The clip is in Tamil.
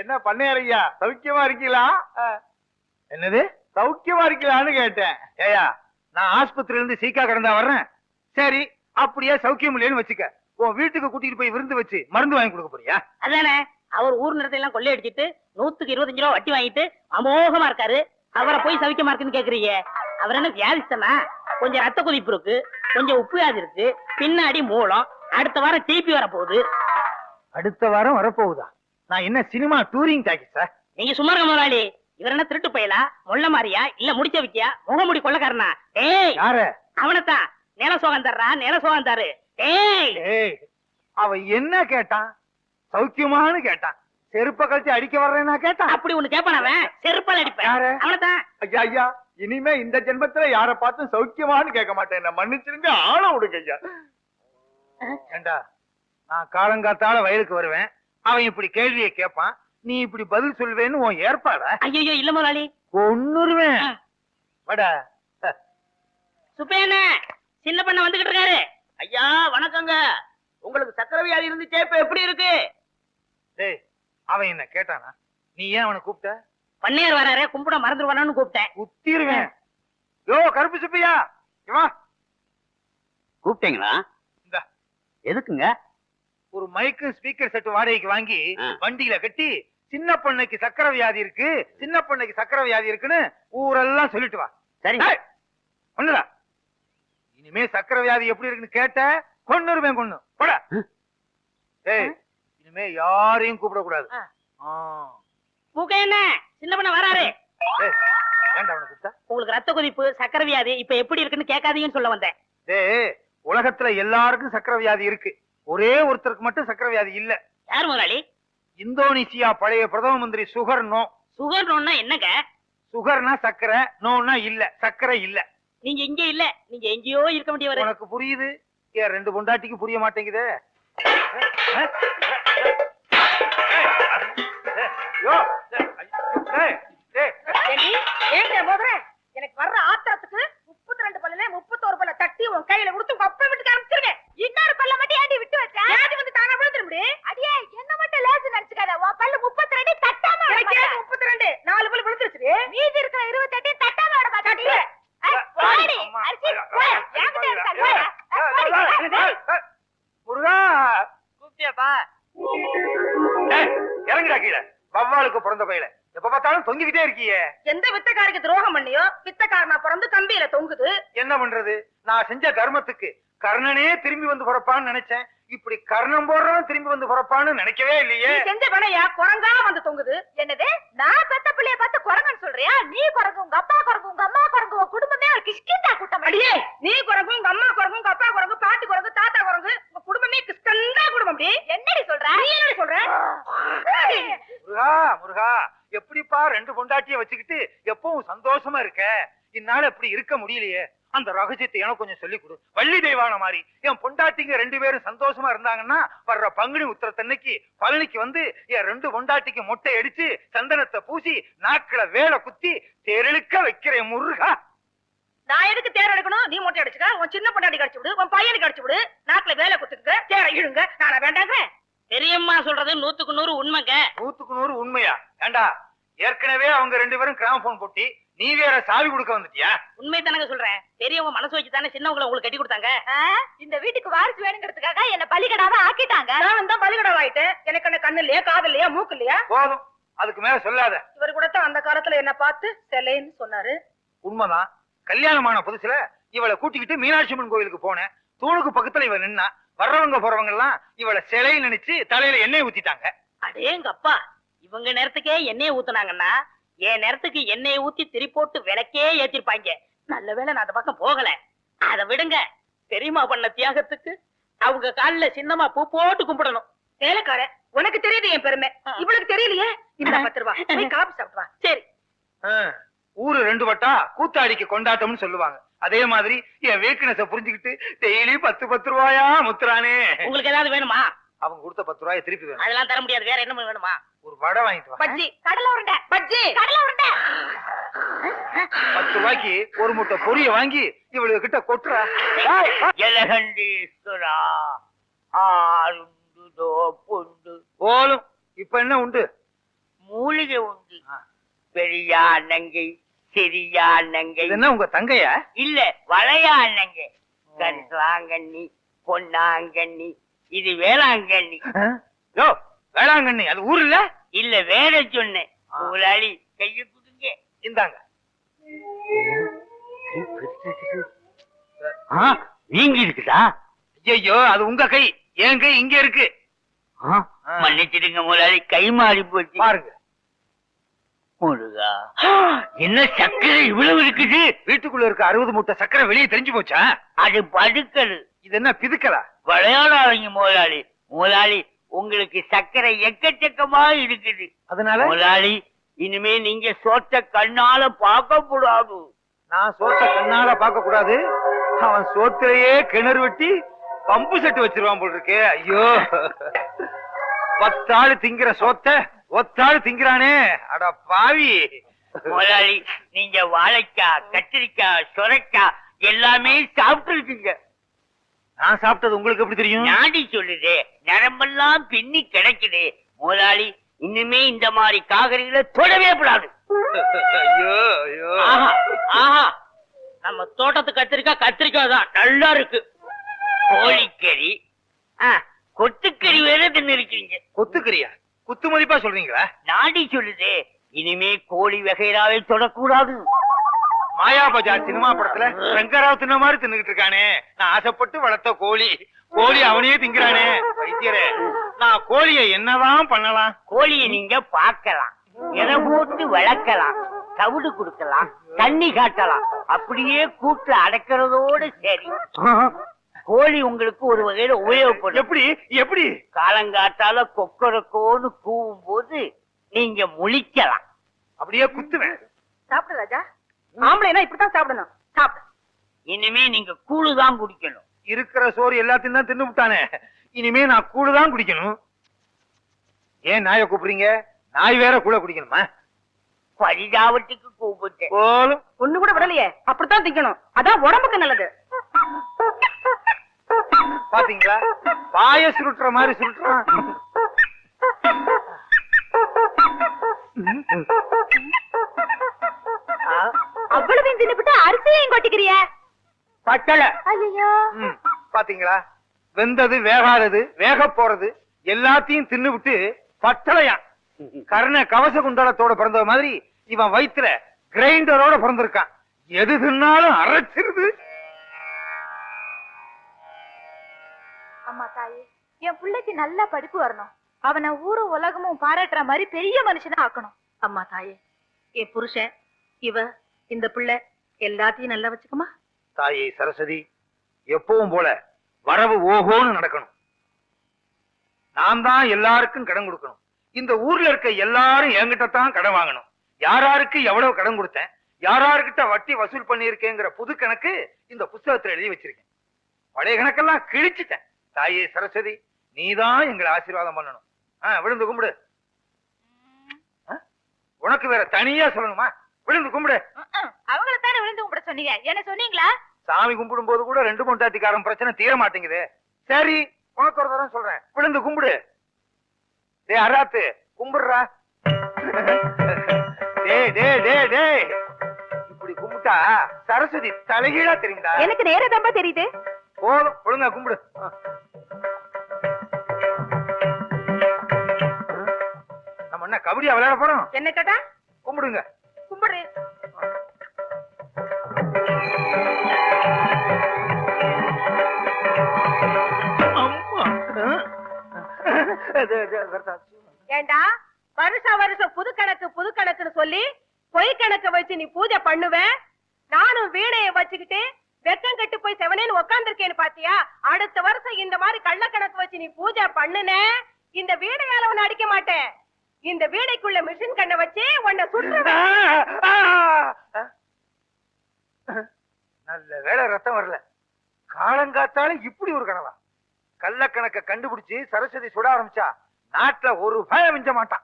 என்ன பண்ணையாரையா சௌக்கியமா இருக்கீங்களா? என்னது? சௌக்கியமா இருக்கீங்களான்னு கேட்டேன். ஏயா நான் ஆஸ்பத்திரியில இருந்து சீக்கா கிடந்தா வர்றேன். சரி அப்படியே சௌக்கியம் இல்லைன்னு வச்சுக்க. உன் வீட்டுக்கு கூட்டிட்டு போய் விருந்து வச்சு மருந்து வாங்கி கொடுக்க போறியா? அதானே அவர் ஊர் நிறத்தை எல்லாம் கொள்ளையடிச்சிட்டு நூத்துக்கு இருபத்தஞ்சு ரூபா வட்டி வாங்கிட்டு அமோகமா இருக்காரு. அவரை போய் சவிக்கமா இருக்குன்னு கேக்குறீங்க. அவர் என்ன வியாதிஸ்தனா? கொஞ்சம் ரத்த கொதிப்பு இருக்கு கொஞ்சம் உப்பு வியாதி இருக்கு பின்னாடி மூலம் அடுத்த வாரம் டிபி வர போகுது அடுத்த வாரம் வரப்போகுதா? நான் என்ன சினிமா டூரிங் டாக்கி சார் நீங்க சும்மா இருக்க முதலாளி. இவர் என்ன திருட்டு பயலா? முள்ள மாறியா? இல்ல முடிச்ச வைக்கியா? முகமுடி கொள்ளக்காரனா? ஏய் யார? அவனத்தான். நில சோகம் தர்றா? நில சோகம் தரு. ஏய் அவன் என்ன கேட்டான்? சௌக்கியமான்னு கேட்டான். செருப்ப கழிச்சு அடிக்க வர்றேன்னா கேட்டான். அப்படி ஒண்ணு கேப்பான் அவன்? செருப்பால் அடிப்பேன். யாரு? அவனத்தான். ஐயா ஐயா இனிமே இந்த ஜென்மத்துல யார பார்த்தும் சௌக்கியமான்னு கேட்க மாட்டேன். என்ன மன்னிச்சிருங்க ஆள விடுங்க ஐயா. ஏண்டா நான் காலங்காத்தால வயலுக்கு வருவேன். அவன் இப்படி கேள்வியை கேட்பான் நீ இப்படி பதில் சொல்வேன்னு உன் ஏற்பாடா? ஐயோ இல்ல முதலாளி. ஒன்னுருவேன் ஆ. வடா. சுப்பையண்ணே சின்ன பண்ண வந்துகிட்டு இருக்காரு. ஐயா வணக்கங்க. உங்களுக்கு சக்கரை வியாதி இருந்துச்சே இப்ப எப்படி இருக்கு? டேய் அவன் என்ன கேட்டானா? நீ ஏன் அவனை கூப்பிட்ட? பண்ணையார் வராரு கும்பிட மறந்துடுவானு கூப்பிட்டேன். குத்திருவேன். யோ கருப்பு சுப்பையா இவா கூப்பிட்டீங்களா? இந்த. எதுக்குங்க? ஒரு மைக்கு ஸ்பீக்கர் செட் வாடகைக்கு வாங்கி. வண்டியில கட்டி சின்ன பொண்ணுக்கு சக்கரை வியாதி இருக்கு சின்ன பொண்ணுக்கு சக்கரை வியாதி இருக்குன்னு ஊரெல்லாம் சொல்லிட்டு வா. டேய், ஒண்ணுடா இனிமே சக்கரை வியாதி எப்படி இருக்குன்னு கேட்ட கொன்னுருவேன் கொன்னு. போட. ஏய் இனிமே யாரையும் கூப்பிடக்கூடாது. ஆ. ஆ. மூக்கையண்ணே சின்ன பண்ண வராரு. உங்களுக்கு ரத்த கொதிப்பு சக்கரை வியாதி இப்ப எப்படி இருக்குன்னு கேட்காதீங்கன்னு சொல்ல வந்தேன். டேய் உலகத்துல எல்லாருக்கும் சக்கரை வியாதி இருக்கு. ஒரே ஒருத்தருக்கு மட்டும் சக்கரை வியாதி இல்ல. யார் முதலாளி? இந்தோனேசியா பழைய பிரதம மந்திரி சுகர் நோ. சுகர் நோன்னா என்னங்க? சுகர்னா சக்கரை நோன்னா இல்ல. சக்கரை இல்ல. நீங்க இங்க இல்ல. நீங்க எங்கேயோ இருக்க வேண்டியவர். உனக்கு புரியுது? ஏன் ரெண்டு பொண்டாட்டிக்கு புரிய மாட்டேங்குதே. எனக்கு வர்ற ஆத்திரத்துக்கு முப்பத்தி ரெண்டு பல்லுல முப்பத்தோரு பல்ல தட்டி உன் கையில கொடுத்து அப்பா வீட்டுக்கு அனுப்பிச்சிருங்க. இன்னொரு பல்ல மட்டும் விட்டு ஏண்டி வந்து தானா விழுந்துட முடியும் அடியே என்ன மட்டும் லேசு நினைச்சுக்காத உன் பல்லு முப்பத்தி ரெண்டு தட்டாம எனக்கு முப்பத்தி ரெண்டு நாலு பல்லு விழுந்துருச்சு மீதி இருக்கிற இருபத்தெட்டு தட்டாம விட மாட்டாடி போடி அம்மா. அரிசி போய் என்கிட்ட இருக்கா போய் ஏய், ஏய், முருகா கூப்பிட்டியாப்பா ஏய், இறங்குடா கீழே? வவ்வாலுக்கு பிறந்த பையல எப்ப பார்த்தாலும் தொங்கிக்கிட்டே இருக்கியே. எந்த வித்தக்காரிக்கு துரோகம் பண்ணியோ வித்தக்காரனா பிறந்து கம்பியில தொங்குது. என்ன பண்றது? நான் செஞ்ச தர்மத்துக்கு கர்ணனே திரும்பி வந்து பிறப்பான்னு நினைச்சேன். இப்படி கர்ணம் போடுறவன் திரும்பி வந்து பிறப்பான்னு நினைக்கவே இல்லையே. செஞ்ச பணையா குரங்கா வந்து தொங்குது. என்னது? நான் பெத்த பிள்ளைய பார்த்து குரங்குன்னு சொல்றியா? நீ குரங்கு உங்க அப்பா குரங்கு உங்க அம்மா குரங்கு உங்க குடும்பமே ஒரு கிஷ்கிந்தா கூட்டம். அடியே! நீ குரங்கு உங்க அம்மா குரங்கு உங்க அப்பா குரங்கு பாட்டி குரங்கு தாத்தா குரங்கு உங்க குடும்பமே கிஷ்கந்தா குடும்பம் அப்படி என்னடி சொல்ற நீ என்னடி சொல்ற முருகா முருகா எப்படிப்பா ரெண்டு பொண்டாட்டிய வச்சுக்கிட்டு எப்பவும் சந்தோஷமா இருக்க? என்னால இப்படி இருக்க முடியலையே. அந்த ரகசியத்தை எனக்கு கொஞ்சம் சொல்லி கொடு. வள்ளி தெய்வான மாதிரி. என் பொண்டாட்டிங்க ரெண்டு பேரும் சந்தோஷமா இருந்தாங்கன்னா வர்ற பங்குனி உத்திரத்தன்னைக்கு பழனிக்கு வந்து என் ரெண்டு பொண்டாட்டிக்கு மொட்டை அடிச்சு சந்தனத்தை பூசி நாக்கில வேலை குத்தி தெருளுக்க வைக்கிறேன் முருகா. நான் எதுக்கு தேர் எடுக்கணும்? நீ மொட்டை அடிச்சுக்க. உன் சின்ன பொண்டாட்டி கடிச்சு விடு. உன் பையனுக்கு அடிச்சு விடு. நாக்குல வேலை குத்துக்க தேரை இழுங்க. நானா வேண்டாங்க. பெரியம்மா சொல்றது நூத்துக்கு நூறு உண்மைங்க. நூத்துக்கு நூறு உண்மையா? ஏண்டா ஏற்கனவே அவங்க ரெண்டு பேரும் கிராமபோன் போட்டி நீ வேற சாவி கொடுக்க வந்துட்டியா? உண்மை தானங்க சொல்றேன். பெரியவங்க மனசு வச்சு தானே சின்னவங்களை உங்களுக்கு கட்டி கொடுத்தாங்க? இந்த வீட்டுக்கு வாரிசு வேணுங்கிறதுக்காக என்ன பலிகடாவா ஆக்கிட்டாங்க? நான் தான் பலிகடாவா ஆயிட்டேன் எனக்கு என்ன கண்ணு இல்லையா காது இல்லையா மூக்கு இல்லையா? போதும். அதுக்கு மேல சொல்லாத. இவர் கூட தான் அந்த காலத்துல என்ன பார்த்து செல்லைன்னு சொன்னாரு. உண்மைதான். கல்யாணமான புதுசுல இவளை கூட்டிக்கிட்டு மீனாட்சி அம்மன் கோயிலுக்கு போனேன். தூணுக்கு பக்கத்துல இவ நின்னா. வர்றவங்க போறவங்க எல்லாம் இவளை சிலை நினைச்சு தலையில எண்ணெய் ஊத்திட்டாங்க. அடேங்க அப்பா இவங்க நேரத்துக்கே எண்ணெயை ஊத்துனாங்கன்னா என் நேரத்துக்கு எண்ணெயை ஊத்தி திரி போட்டு விளக்கே ஏத்திருப்பாங்க. நல்ல வேளை நான் அந்த பக்கம் போகல. அத விடுங்க. பெரியம்மா பண்ண தியாகத்துக்கு அவங்க கால்ல சின்னமா பூ போட்டு கும்பிடணும். வேலைக்கார உனக்கு தெரியுது என் பெருமை. இவளுக்கு தெரியலையே? இந்த பத்து ரூபா போய் காபி சாப்பிட்டு வா. சரி. ஊரு ரெண்டு வட்டா கூத்தாடிக்கு கொண்டாட்டம்னு சொல்லுவாங்க. அதே மாதிரி என் வீக்னஸ புரிஞ்சுக்கிட்டு டெய்லி பத்து பத்து ரூபாயா முத்துறானே உங்களுக்கு ஏதாவது வேணுமா? அவங்க கொடுத்த பத்து ரூபாய திருப்பி வேணும். அதெல்லாம் தர முடியாது. வேற என்ன வேணுமா? ஒரு வடை வாங்கிட்டு வா. பஜ்ஜி. கடலை உருண்டை. பஜ்ஜி. கடலை உருண்டை. பத்து ரூபாய்க்கு ஒரு முட்டை பொரிய வாங்கி இவளுக்கு கிட்ட கொட்டுறா. ஜலகண்டீஸ்வரா ஆருண்டுதோ புண்டு. போலும் இப்ப என்ன உண்டு? மூலிகை உண்டு. பெரியா நங்கை சிறியா நங்கை இது என்ன உங்க தங்கையா? இல்ல வளையா நங்கை கரிசலாங்கண்ணி பொன்னாங்கண்ணி இது வேளாங்கண்ணி. யோ வேளாங்கண்ணி அது ஊர் இல்ல? இல்ல வேற சொன்னேன். முதலாளி கைய கொடுங்க இந்தாங்க. ஆ, வீங்கி இருக்குதா ஐயோ அது உங்க கை. என் கை இங்க இருக்கு. மன்னிச்சிடுங்க முதலாளி கை மாறி போச்சு. பாருங்க. முருகா என்ன சக்கரை இவ்வளவு இருக்குது? வீட்டுக்குள்ள இருக்க அறுபது மூட்டை சக்கரை வெளியே தெரிஞ்சு போச்சா? அது படுக்கல் இது என்ன பிதுக்கலா? விளையாடாதீங்க முதலாளி. முதலாளி உங்களுக்கு சக்கரை எக்கச்சக்கமா இருக்குது. அதனால? முதலாளி இனிமே நீங்க சோத்த கண்ணால பார்க்க கூடாது நான் சோத்த கண்ணால பார்க்க கூடாது அவன் சோத்திலேயே கிணறு வெட்டி பம்பு செட்டு வச்சிருவான் போல் இருக்கே ஐயோ. பத்தாள் திங்கிற சோத்த ஒத்தாள் திங்கிறானே. அட பாவி. முதலாளி நீங்க வாழைக்காய் கத்திரிக்காய் சுரைக்காய் எல்லாமே சாப்பிட்டு இருக்கீங்க நான் சாப்பிட்டது உங்களுக்கு எப்படி தெரியும்? நாடி சொல்லுதே நரம்பெல்லாம் பின்னி கிடைக்குது. முதலாளி இனிமே இந்த மாதிரி காகரிகளை தொடவே கூடாது. நம்ம தோட்டத்து கத்திரிக்காய் கத்திரிக்காய் தான். நல்லா இருக்கு. கோழிக்கறி. கொத்துக்கறி வேற தின்னு இருக்கீங்க கொத்துக்கிறியா? குத்து மதிப்பா சொல்றீங்களா? நாடி சொல்லுதே இனிமே கோழி வகைராவை தொடக்கூடாது. மாயா பஜார் சினிமா படத்துல ரங்கராவ் தின்ன மாதிரி தின்னுகிட்டு இருக்கானே. நான் ஆசைப்பட்டு வளர்த்த கோழி. கோழி அவனே திங்கிறானே. வைத்தியரே நான் கோழியை என்னதான் பண்ணலாம்? கோழியை நீங்க பார்க்கலாம். எதை போட்டு வளர்க்கலாம். தவிடு கொடுக்கலாம். தண்ணி காட்டலாம். அப்படியே கூட்டுல அடைக்கிறதோட சரி. கோழி உங்களுக்கு ஒரு வகையில உபயோகப்படும். எப்படி? எப்படி? காலங்காத்தால கொக்கரக்கோன்னு கூவும் போது நீங்க முழிக்கலாம். அப்படியே குத்துவேன். சாப்பிடு ராஜா. ஆம்பளைனா இப்படித்தான் சாப்பிடணும். சாப்பிடு. இனிமே நீங்க கூழு தான் குடிக்கணும். இருக்கிற சோறு எல்லாத்தையும் தான் தின்னு விட்டானே. இனிமே நான் கூழு தான் குடிக்கணும். ஏன் நாயை கூப்பிடுறீங்க? நாய் வேற கூட குடிக்கணுமா? பரிதாபத்துக்கு கூப்பிட்டேன். போலும். ஒண்ணு கூட விடலையே. அப்படித்தான் திங்கணும். அதான் உடம்புக்கு நல்லது. பாத்தீங்களா? பாய சுருட்டுற மாதிரி சுருட்டுறான். அவ்வளவு தின்னுபிட்டு அரிசியையும் கொட்டிக்கிறிய பட்டளை ஐயோ பாத்தீங்களா? வெந்தது வேகாதது வேக போறது எல்லாத்தையும் தின்னு விட்டு பட்டளையா கர்ண கவச குண்டலத்தோட பிறந்த மாதிரி இவன் வயித்துல கிரைண்டரோட பிறந்திருக்கான். எது தின்னாலும் அரைச்சிருது. அம்மா தாயே என் பிள்ளைக்கு நல்ல படிப்பு வரணும். அவனை ஊரும் உலகமும் பாராட்டுற மாதிரி பெரிய மனுஷனா ஆக்கணும். அம்மா தாயே என் புருஷன் இவ இந்த பிள்ளை எல்லாத்தையும் நல்லா வச்சுக்கமா. தாயை சரஸ்வதி எப்பவும் போல வரவு ஓகோன்னு நடக்கணும். நான் தான் எல்லாருக்கும் கடன் கொடுக்கணும். இந்த ஊர்ல இருக்க எல்லாரும் என்கிட்ட தான் கடன் வாங்கணும். யாராருக்கு எவ்வளவு கடன் கொடுத்தேன் யாராருக்கிட்ட வட்டி வசூல் பண்ணியிருக்கேங்கிற புது கணக்கு இந்த புஸ்தகத்துல எழுதி வச்சிருக்கேன். பழைய கணக்கெல்லாம் கிழிச்சிட்டேன். தாயே சரஸ்வதி நீதான் எங்களை ஆசீர்வாதம் பண்ணணும். ஆஹ் விழுந்து கும்பிடு. ஆ? உனக்கு வேற தனியா சொல்லணுமா? விழுந்து கும்பிடு. அவங்கள தானே விழுந்து கும்பிட சொன்னீங்க? என்ன சொன்னீங்களா? சாமி கும்பிடும் போது கூட ரெண்டு பொண்டாட்டிக்காரன் பிரச்சனை தீர மாட்டேங்குது. சரி உனக்கு ஒரு தரம் சொல்றேன். விழுந்து கும்பிடு. டே அராத்து கும்பிடுறா. டே டே டே டே இப்படி கும்பிட்டா சரஸ்வதி தலைகீழா தெரியுதா? எனக்கு நேர தம்பா தெரியுது. போதும் ஒழுங்கா கும்பிடு. நம்ம என்ன கபடியா விளையாட போறோம். என்ன கேட்டா? கும்பிடுங்க. ஏண்டா? வருஷம் வருஷம் புது கணக்கு புது கணக்குன்னு சொல்லி பொய் கணக்க வச்சு நீ பூஜை பண்ணுவ? நானும் வீணைய வச்சுக்கிட்டு வெக்கம் கட்டு போய் செவனேன்னு உக்காந்துருக்கேன்னு பாத்தியா? அடுத்த வருஷம் இந்த மாதிரி கள்ள கணக்கு வச்சு நீ பூஜை பண்ணுன? இந்த வீணையால உன்னை அடிக்க மாட்டேன். இந்த வீணைக்குள்ள மிஷின் கண்ணை வச்சு உன்னை சுற்றுவேன். நல்ல வேளை ரத்தம் வரல. காலங்காத்தால இப்படி ஒரு கனவா? கள்ளக்கணக்க கண்டுபிடிச்சு சரஸ்வதி சுட ஆரம்பிச்சா நாட்டுல ஒரு பயம் மிஞ்ச மாட்டான்.